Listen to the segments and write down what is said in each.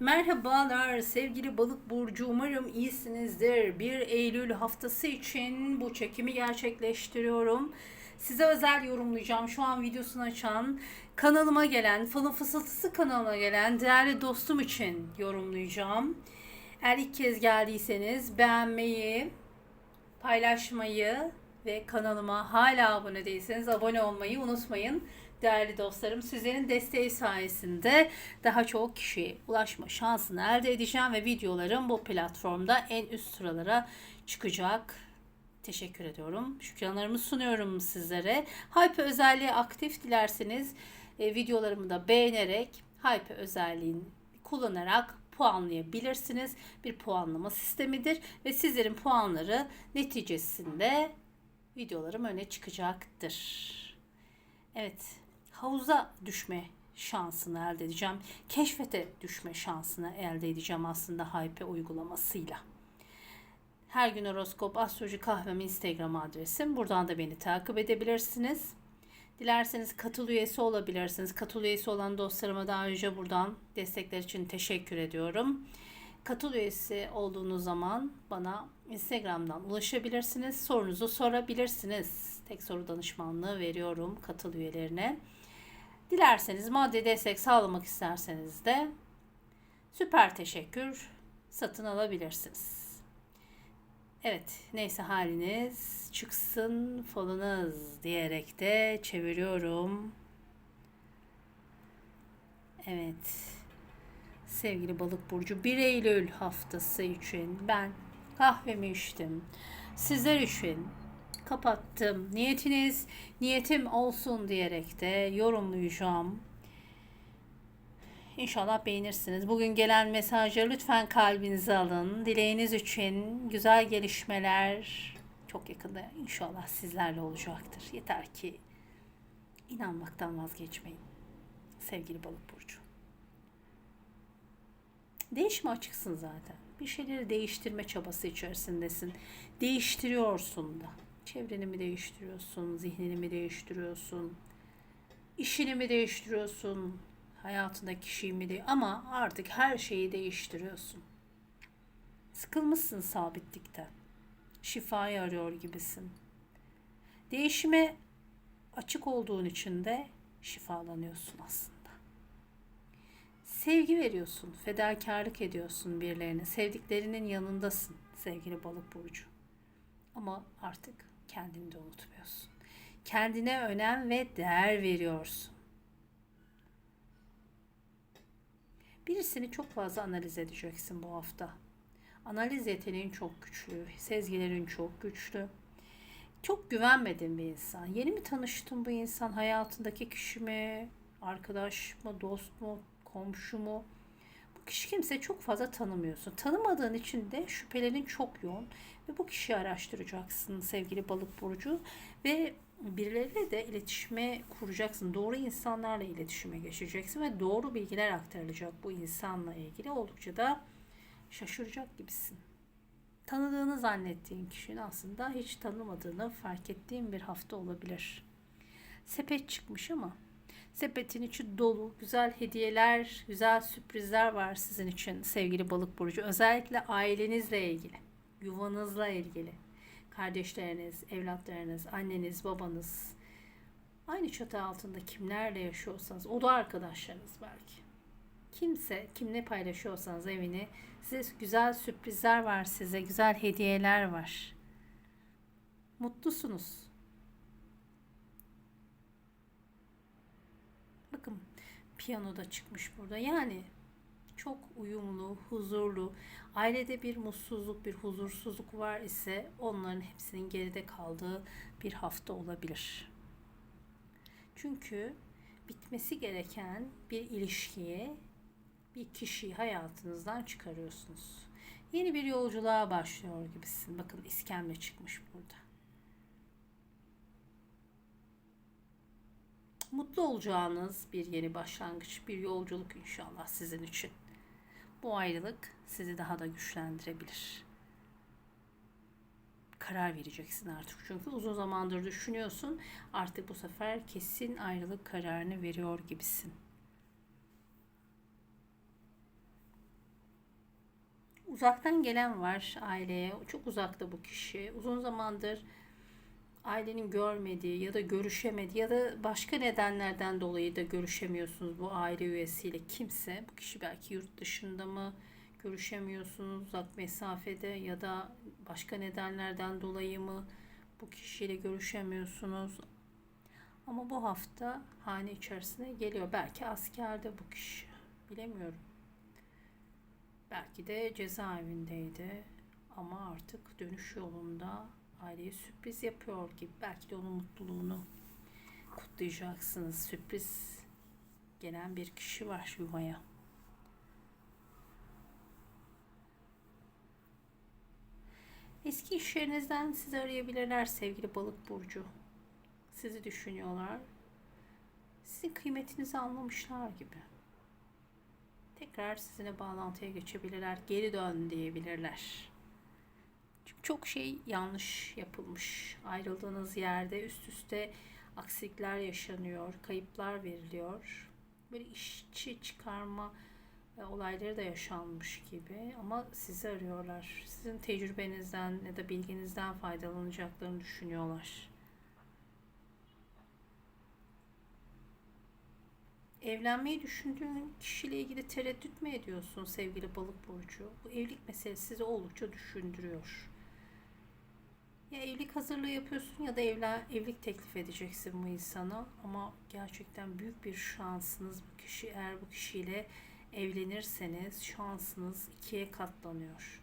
Merhabalar sevgili balık burcu umarım iyisinizdir. 1 Eylül haftası için bu çekimi gerçekleştiriyorum. Size özel yorumlayacağım. Şu an videosunu açan kanalıma gelen, Falın Fısıltısı kanalına gelen değerli dostum için yorumlayacağım. Eğer ilk kez geldiyseniz beğenmeyi, paylaşmayı ve kanalıma hala abone değilseniz abone olmayı unutmayın. Değerli dostlarım sizlerin desteği sayesinde daha çok kişiye ulaşma şansını elde edeceğim ve videolarım bu platformda en üst sıralara çıkacak. Teşekkür ediyorum. Şükranlarımı sunuyorum sizlere. Hype özelliği aktif dilerseniz e, videolarımı da beğenerek Hype özelliğini kullanarak puanlayabilirsiniz. Bir puanlama sistemidir ve sizlerin puanları neticesinde videolarım öne çıkacaktır. Evet, havuza düşme şansını elde edeceğim. Keşfete düşme şansını elde edeceğim aslında Hype uygulamasıyla. Her gün horoskop, astroloji kahvem Instagram adresim. Buradan da beni takip edebilirsiniz. Dilerseniz katıl üyesi olabilirsiniz. Katıl üyesi olan dostlarıma da ayrıca buradan destekler için teşekkür ediyorum. Katıl üyesi olduğunuz zaman bana Instagram'dan ulaşabilirsiniz. Sorunuzu sorabilirsiniz. Tek soru danışmanlığı veriyorum katıl üyelerine. Dilerseniz maddi destek sağlamak isterseniz de süper teşekkür satın alabilirsiniz. Evet, neyse haliniz çıksın falınız diyerek de çeviriyorum. Evet. Sevgili balık burcu 1 Eylül haftası için ben kahvemi içtim. Sizler için kapattım. Niyetiniz niyetim olsun diyerek de yorumlayacağım. İnşallah beğenirsiniz. Bugün gelen mesajları lütfen kalbinize alın. Dileğiniz için güzel gelişmeler çok yakında inşallah sizlerle olacaktır. Yeter ki inanmaktan vazgeçmeyin. Sevgili balık burcu. Değişime açıksın zaten. Bir şeyleri değiştirme çabası içerisindesin. Değiştiriyorsun da. Çevreni mi değiştiriyorsun, zihnini mi değiştiriyorsun, işini mi değiştiriyorsun, hayatındaki kişiyi mi değil ama artık her şeyi değiştiriyorsun. Sıkılmışsın sabitlikten. Şifayı arıyor gibisin. Değişime açık olduğun için de şifalanıyorsun aslında. Sevgi veriyorsun, fedakarlık ediyorsun birilerine. Sevdiklerinin yanındasın sevgili balık burcu. Ama artık kendini de unutmuyorsun. Kendine önem ve değer veriyorsun. Birisini çok fazla analiz edeceksin bu hafta. Analiz yeteneğin çok güçlü, sezgilerin çok güçlü. Çok güvenmediğin bir insan. Yeni mi tanıştın bu insan? Hayatındaki kişi mi? Arkadaş mı? Dost mu? Komşu mu? Kişi kimse çok fazla tanımıyorsun. Tanımadığın için de şüphelerin çok yoğun. Ve bu kişiyi araştıracaksın sevgili balık burcu. Ve birileriyle de iletişime kuracaksın. Doğru insanlarla iletişime geçeceksin ve doğru bilgiler aktarılacak bu insanla ilgili. Oldukça da şaşıracak gibisin. Tanıdığını zannettiğin kişinin aslında hiç tanımadığını fark ettiğin bir hafta olabilir. Sepet çıkmış ama sepetin içi dolu, güzel hediyeler, güzel sürprizler var sizin için sevgili balık burcu. Özellikle ailenizle ilgili, yuvanızla ilgili kardeşleriniz, evlatlarınız, anneniz, babanız, aynı çatı altında kimlerle yaşıyorsanız, o da arkadaşlarınız belki. Kimse, kimle paylaşıyorsanız evini, size güzel sürprizler var size, güzel hediyeler var. Mutlusunuz. Bakın piyano da çıkmış burada. Yani çok uyumlu, huzurlu, ailede bir mutsuzluk, bir huzursuzluk var ise onların hepsinin geride kaldığı bir hafta olabilir. Çünkü bitmesi gereken bir ilişkiye bir kişiyi hayatınızdan çıkarıyorsunuz. Yeni bir yolculuğa başlıyor gibisin. Bakın iskemle çıkmış burada. Mutlu olacağınız bir yeni başlangıç, bir yolculuk inşallah sizin için. Bu ayrılık sizi daha da güçlendirebilir. Karar vereceksin artık çünkü uzun zamandır düşünüyorsun. Artık bu sefer kesin ayrılık kararını veriyor gibisin. Uzaktan gelen var aileye. Çok uzakta bu kişi. Uzun zamandır ailenin görmediği ya da görüşemediği ya da başka nedenlerden dolayı da görüşemiyorsunuz bu aile üyesiyle kimse. Bu kişi belki yurt dışında mı görüşemiyorsunuz uzak mesafede ya da başka nedenlerden dolayı mı bu kişiyle görüşemiyorsunuz. Ama bu hafta hane içerisine geliyor. Belki askerde bu kişi. Bilemiyorum. Belki de cezaevindeydi. Ama artık dönüş yolunda aileye sürpriz yapıyor gibi. Belki de onun mutluluğunu kutlayacaksınız. Sürpriz gelen bir kişi var yuvaya. Eski iş yerinizden sizi arayabilirler sevgili balık burcu. Sizi düşünüyorlar. Sizin kıymetinizi anlamışlar gibi. Tekrar sizinle bağlantıya geçebilirler. Geri dön diyebilirler. Çok şey yanlış yapılmış. Ayrıldığınız yerde üst üste aksilikler yaşanıyor, kayıplar veriliyor. Böyle işçi çıkarma e, olayları da yaşanmış gibi ama sizi arıyorlar. Sizin tecrübenizden ya da bilginizden faydalanacaklarını düşünüyorlar. Evlenmeyi düşündüğün kişiyle ilgili tereddüt mü ediyorsun sevgili balık burcu? Bu evlilik meselesi sizi oldukça düşündürüyor. Ya evlilik hazırlığı yapıyorsun ya da evlen, evlilik teklif edeceksin bu insana ama gerçekten büyük bir şansınız bu kişi eğer bu kişiyle evlenirseniz şansınız ikiye katlanıyor.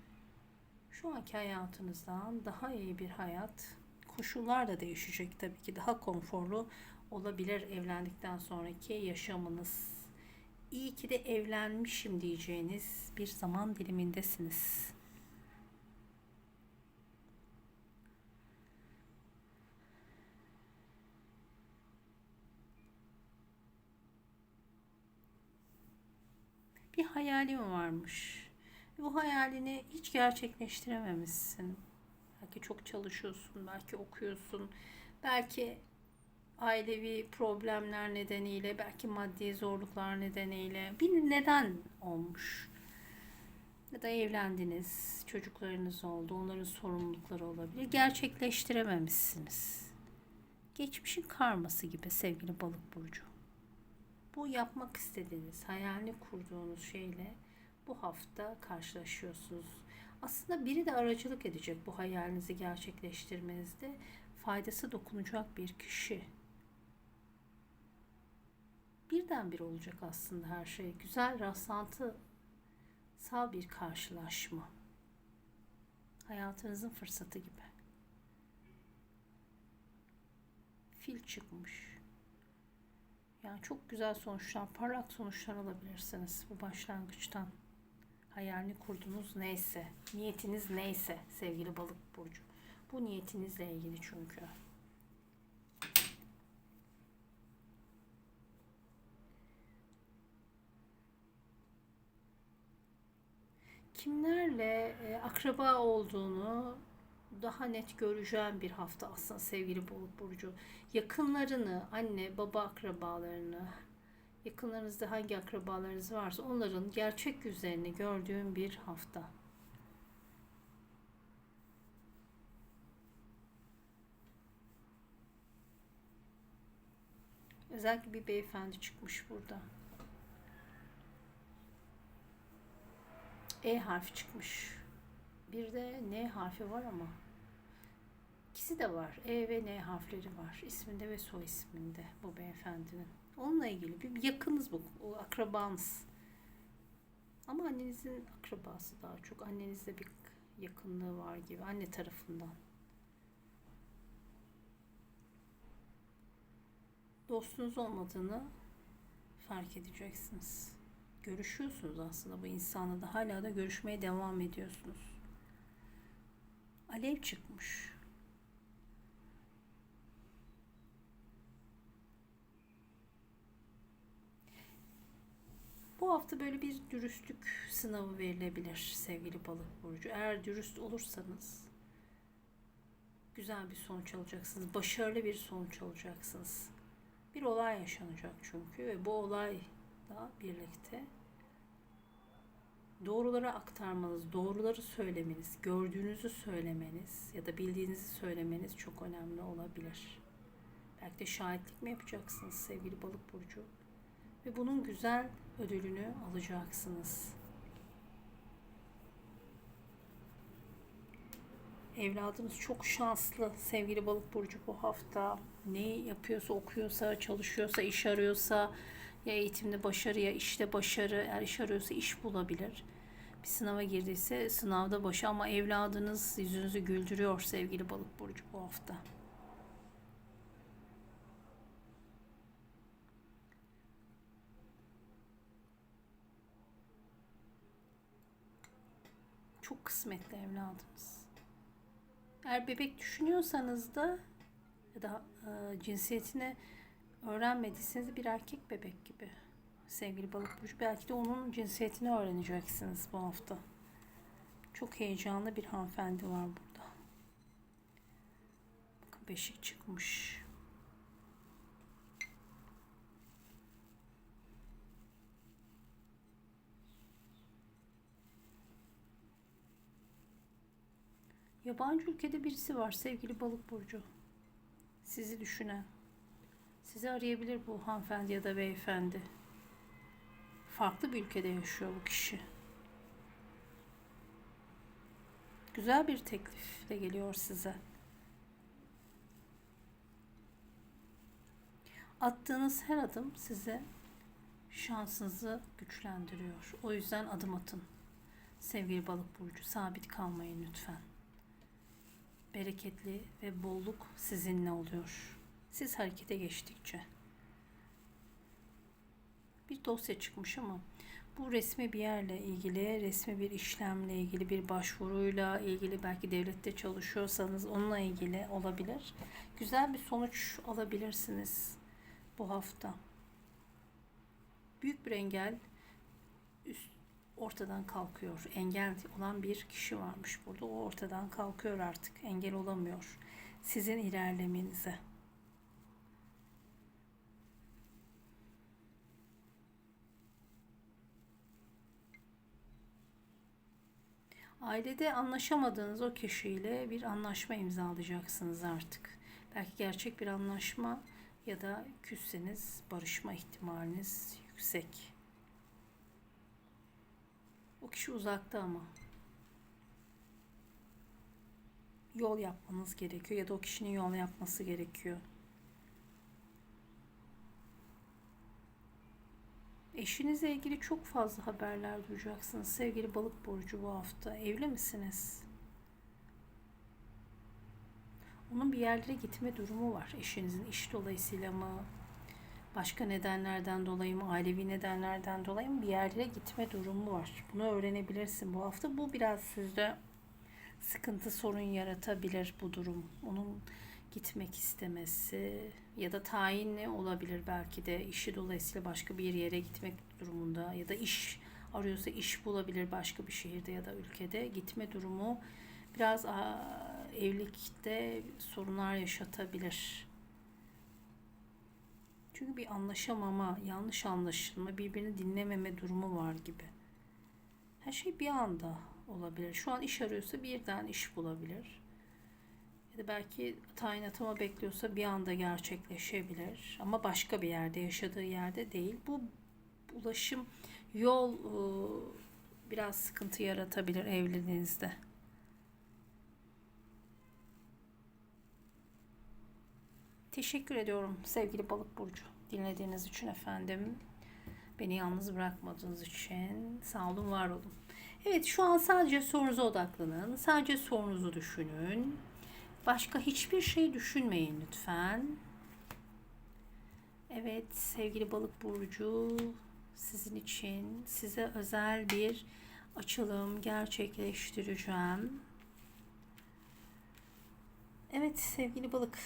Şu anki hayatınızdan daha iyi bir hayat, koşullar da değişecek tabii ki daha konforlu olabilir evlendikten sonraki yaşamınız. İyi ki de evlenmişim diyeceğiniz bir zaman dilimindesiniz. Bir hayalin varmış. Bu hayalini hiç gerçekleştirememişsin. Belki çok çalışıyorsun, belki okuyorsun, belki ailevi problemler nedeniyle, belki maddi zorluklar nedeniyle bir neden olmuş. Ya da evlendiniz, çocuklarınız oldu, onların sorumlulukları olabilir. Gerçekleştirememişsiniz. Geçmişin karması gibi sevgili balık burcu bu yapmak istediğiniz, hayalini kurduğunuz şeyle bu hafta karşılaşıyorsunuz. Aslında biri de aracılık edecek bu hayalinizi gerçekleştirmenizde. Faydası dokunacak bir kişi. Birdenbire olacak aslında her şey. Güzel rastlantı, sağ bir karşılaşma. Hayatınızın fırsatı gibi. Fil çıkmış. Yani çok güzel sonuçlar, parlak sonuçlar alabilirsiniz bu başlangıçtan. Hayalini kurdunuz neyse, niyetiniz neyse sevgili balık burcu. Bu niyetinizle ilgili çünkü. Kimlerle e, akraba olduğunu daha net göreceğim bir hafta aslında sevgili Bulut Burcu. Yakınlarını, anne, baba akrabalarını, yakınlarınızda hangi akrabalarınız varsa onların gerçek yüzlerini gördüğüm bir hafta. Özellikle bir beyefendi çıkmış burada. E harfi çıkmış. Bir de N harfi var ama İkisi de var. E ve N harfleri var. İsminde ve soy isminde bu beyefendinin. Onunla ilgili bir yakınız bu. O akrabanız. Ama annenizin akrabası daha çok. Annenizle bir yakınlığı var gibi. Anne tarafından. Dostunuz olmadığını fark edeceksiniz. Görüşüyorsunuz aslında bu insanla da hala da görüşmeye devam ediyorsunuz. Alev çıkmış. Bu hafta böyle bir dürüstlük sınavı verilebilir sevgili balık burcu. Eğer dürüst olursanız güzel bir sonuç alacaksınız. Başarılı bir sonuç alacaksınız. Bir olay yaşanacak çünkü ve bu olay da birlikte Doğruları aktarmanız, doğruları söylemeniz, gördüğünüzü söylemeniz ya da bildiğinizi söylemeniz çok önemli olabilir. Belki de şahitlik mi yapacaksınız sevgili balık burcu? Ve bunun güzel ödülünü alacaksınız. Evladınız çok şanslı sevgili balık burcu bu hafta. Ne yapıyorsa, okuyorsa, çalışıyorsa, iş arıyorsa, ya eğitimde başarı ya işte başarı, eğer iş arıyorsa iş bulabilir. Bir sınava girdiyse sınavda başı ama evladınız yüzünüzü güldürüyor sevgili balık burcu bu hafta. Çok kısmetli evladınız. Eğer bebek düşünüyorsanız da ya da e, cinsiyetini öğrenmediyseniz bir erkek bebek gibi. Sevgili balık burcu belki de onun cinsiyetini öğreneceksiniz bu hafta. Çok heyecanlı bir hanımefendi var burada. Bakın beşik çıkmış. Yabancı ülkede birisi var sevgili balık burcu. Sizi düşünen. Sizi arayabilir bu hanımefendi ya da beyefendi. Farklı bir ülkede yaşıyor bu kişi. Güzel bir teklifle geliyor size. Attığınız her adım size şansınızı güçlendiriyor. O yüzden adım atın. Sevgili balık burcu sabit kalmayın lütfen. Bereketli ve bolluk sizinle oluyor. Siz harekete geçtikçe. Bir dosya çıkmış ama bu resmi bir yerle ilgili, resmi bir işlemle ilgili, bir başvuruyla ilgili belki devlette çalışıyorsanız onunla ilgili olabilir. Güzel bir sonuç alabilirsiniz bu hafta. Büyük bir engel ortadan kalkıyor. Engel olan bir kişi varmış burada. O ortadan kalkıyor artık. Engel olamıyor. Sizin ilerlemenize. Ailede anlaşamadığınız o kişiyle bir anlaşma imzalayacaksınız artık. Belki gerçek bir anlaşma ya da küsseniz barışma ihtimaliniz yüksek. O kişi uzakta ama. Yol yapmanız gerekiyor ya da o kişinin yol yapması gerekiyor. Eşinizle ilgili çok fazla haberler duyacaksınız. Sevgili balık burcu bu hafta. Evli misiniz? Onun bir yerlere gitme durumu var. Eşinizin iş dolayısıyla mı? Başka nedenlerden dolayı mı? Ailevi nedenlerden dolayı mı? Bir yerlere gitme durumu var. Bunu öğrenebilirsin bu hafta. Bu biraz sizde sıkıntı, sorun yaratabilir bu durum. Onun gitmek istemesi ya da tayinli olabilir belki de işi dolayısıyla başka bir yere gitmek durumunda ya da iş arıyorsa iş bulabilir başka bir şehirde ya da ülkede gitme durumu biraz evlilikte sorunlar yaşatabilir. Çünkü bir anlaşamama, yanlış anlaşılma, birbirini dinlememe durumu var gibi. Her şey bir anda olabilir. Şu an iş arıyorsa birden iş bulabilir ya da belki tayin atama bekliyorsa bir anda gerçekleşebilir. Ama başka bir yerde, yaşadığı yerde değil. Bu ulaşım, yol e, biraz sıkıntı yaratabilir evliliğinizde. Teşekkür ediyorum sevgili balık burcu. Dinlediğiniz için efendim. Beni yalnız bırakmadığınız için sağ olun, var olun. Evet şu an sadece sorunuza odaklanın. Sadece sorunuzu düşünün. Başka hiçbir şey düşünmeyin lütfen. Evet sevgili balık burcu sizin için size özel bir açılım gerçekleştireceğim. Evet sevgili balık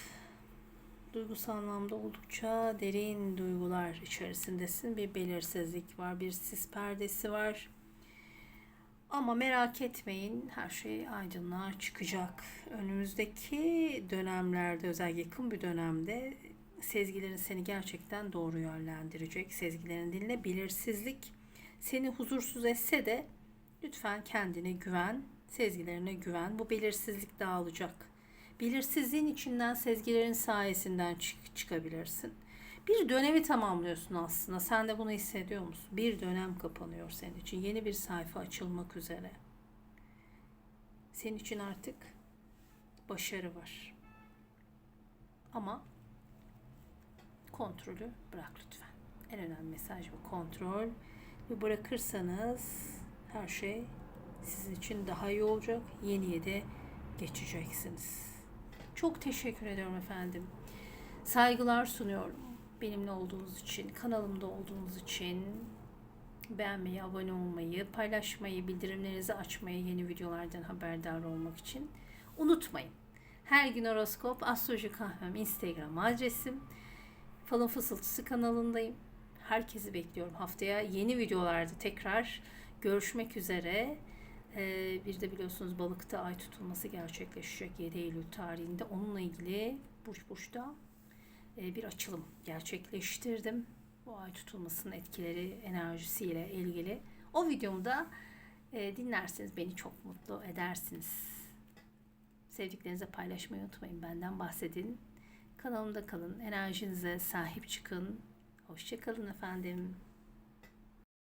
duygusal anlamda oldukça derin duygular içerisindesin. Bir belirsizlik var, bir sis perdesi var. Ama merak etmeyin her şey aydınlığa çıkacak. Önümüzdeki dönemlerde özel yakın bir dönemde sezgilerin seni gerçekten doğru yönlendirecek. Sezgilerin dinle belirsizlik seni huzursuz etse de Lütfen kendine güven, sezgilerine güven. Bu belirsizlik dağılacak. Belirsizliğin içinden sezgilerin sayesinden çık- çıkabilirsin. Bir dönemi tamamlıyorsun aslında. Sen de bunu hissediyor musun? Bir dönem kapanıyor senin için. Yeni bir sayfa açılmak üzere. Senin için artık başarı var. Ama kontrolü bırak lütfen. En önemli mesaj bu kontrol. Ve bırakırsanız her şey sizin için daha iyi olacak. Yeniye de geçeceksiniz. Çok teşekkür ediyorum efendim. Saygılar sunuyorum. Benimle olduğunuz için, kanalımda olduğunuz için beğenmeyi, abone olmayı, paylaşmayı, bildirimlerinizi açmayı yeni videolardan haberdar olmak için unutmayın. Her gün horoskop, astroloji kahvem Instagram adresim. Falın Fısıltısı kanalındayım. Herkesi bekliyorum haftaya. Yeni videolarda tekrar görüşmek üzere. Ee, bir de biliyorsunuz balıkta ay tutulması gerçekleşecek 7 Eylül tarihinde. Onunla ilgili Burç Burç'ta e, bir açılım gerçekleştirdim. Bu ay tutulmasının etkileri, enerjisiyle ilgili. O videomu da e, dinlerseniz beni çok mutlu edersiniz. Sevdiklerinize paylaşmayı unutmayın. Benden bahsedin. Kanalımda kalın. Enerjinize sahip çıkın. Hoşçakalın efendim.